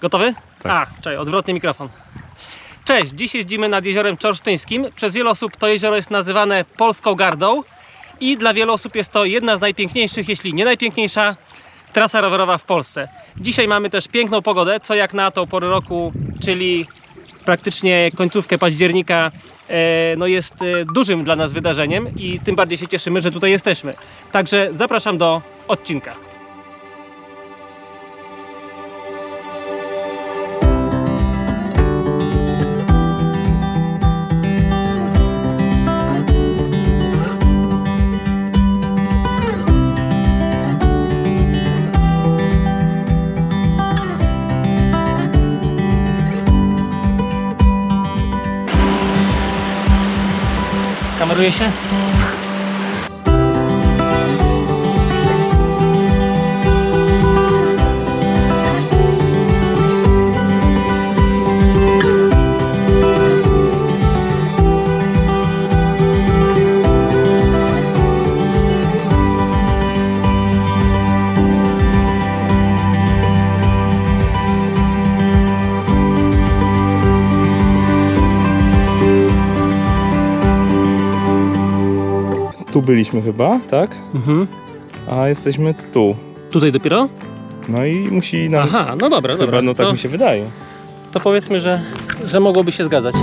Gotowy? Tak. A, czekaj, odwrotny mikrofon. Cześć, dziś jeździmy nad jeziorem Czorsztyńskim. Przez wiele osób to jezioro jest nazywane Polską Gardą i dla wielu osób jest to jedna z najpiękniejszych, jeśli nie najpiękniejsza trasa rowerowa w Polsce. Dzisiaj mamy też piękną pogodę, co jak na tą porę roku, czyli praktycznie końcówkę października, e, no jest e, dużym dla nas wydarzeniem i tym bardziej się cieszymy, że tutaj jesteśmy. Także zapraszam do odcinka. câmera byliśmy chyba, tak? Mhm. A jesteśmy tu. Tutaj dopiero? No i musi nam... Aha, no dobra, chyba, dobra. no tak to, mi się wydaje. to powiedzmy, że, że mogłoby się zgadzać.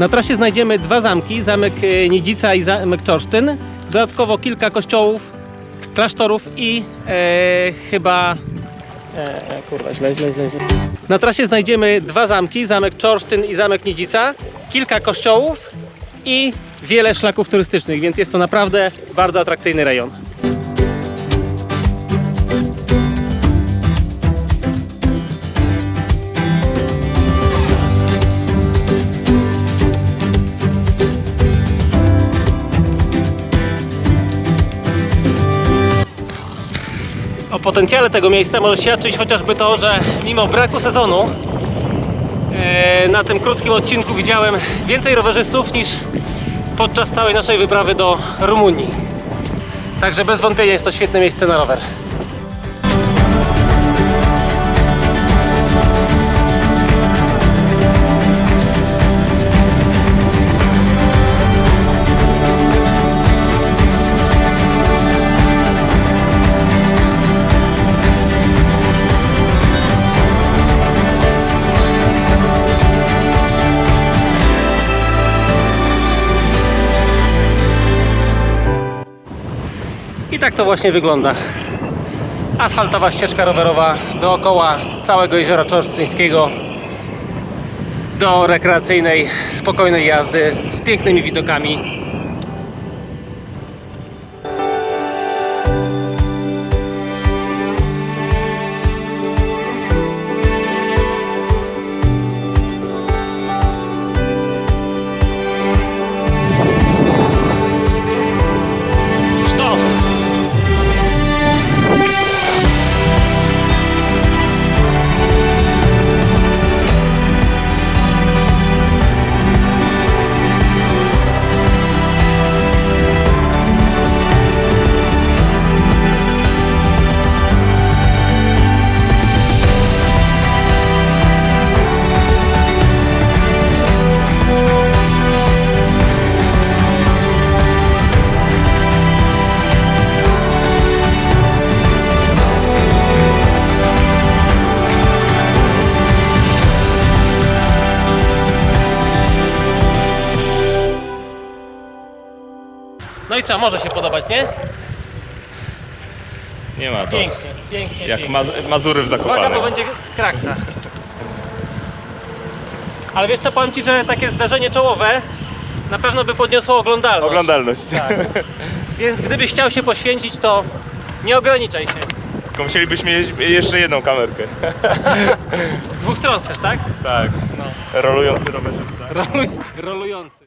Na trasie znajdziemy dwa zamki, zamek e, Nidzica i zamek Czorsztyn. Dodatkowo kilka kościołów, klasztorów i e, chyba... E, e, kurwa, źle, źle, źle, źle. Na trasie znajdziemy dwa zamki, zamek Czorsztyn i zamek Nidzica, kilka kościołów i wiele szlaków turystycznych, więc jest to naprawdę bardzo atrakcyjny rejon. O potencjale tego miejsca może świadczyć chociażby to, że mimo braku sezonu e, na tym krótkim odcinku widziałem więcej rowerzystów niż podczas całej naszej wyprawy do Rumunii. Także bez wątpienia jest to świetne miejsce na rower. Tak to właśnie wygląda. Asfaltowa ścieżka rowerowa dookoła całego jeziora Czorsztyńskiego do rekreacyjnej, spokojnej jazdy z pięknymi widokami. I co, może się podobać, nie? Nie ma to. Pięknie, pięknie, Jak pięknie. Maz- Mazury w Uwaga, Zakopanem. bo będzie kraksa. Ale wiesz co, powiem Ci, że takie zdarzenie czołowe na pewno by podniosło oglądalność. Oglądalność. Tak. Więc gdybyś chciał się poświęcić, to nie ograniczaj się. Tylko musielibyśmy jeździć jeszcze jedną kamerkę. Z dwóch stron chcesz, tak? Tak. No. Rolujący rowerzysta. Roluj, rolujący.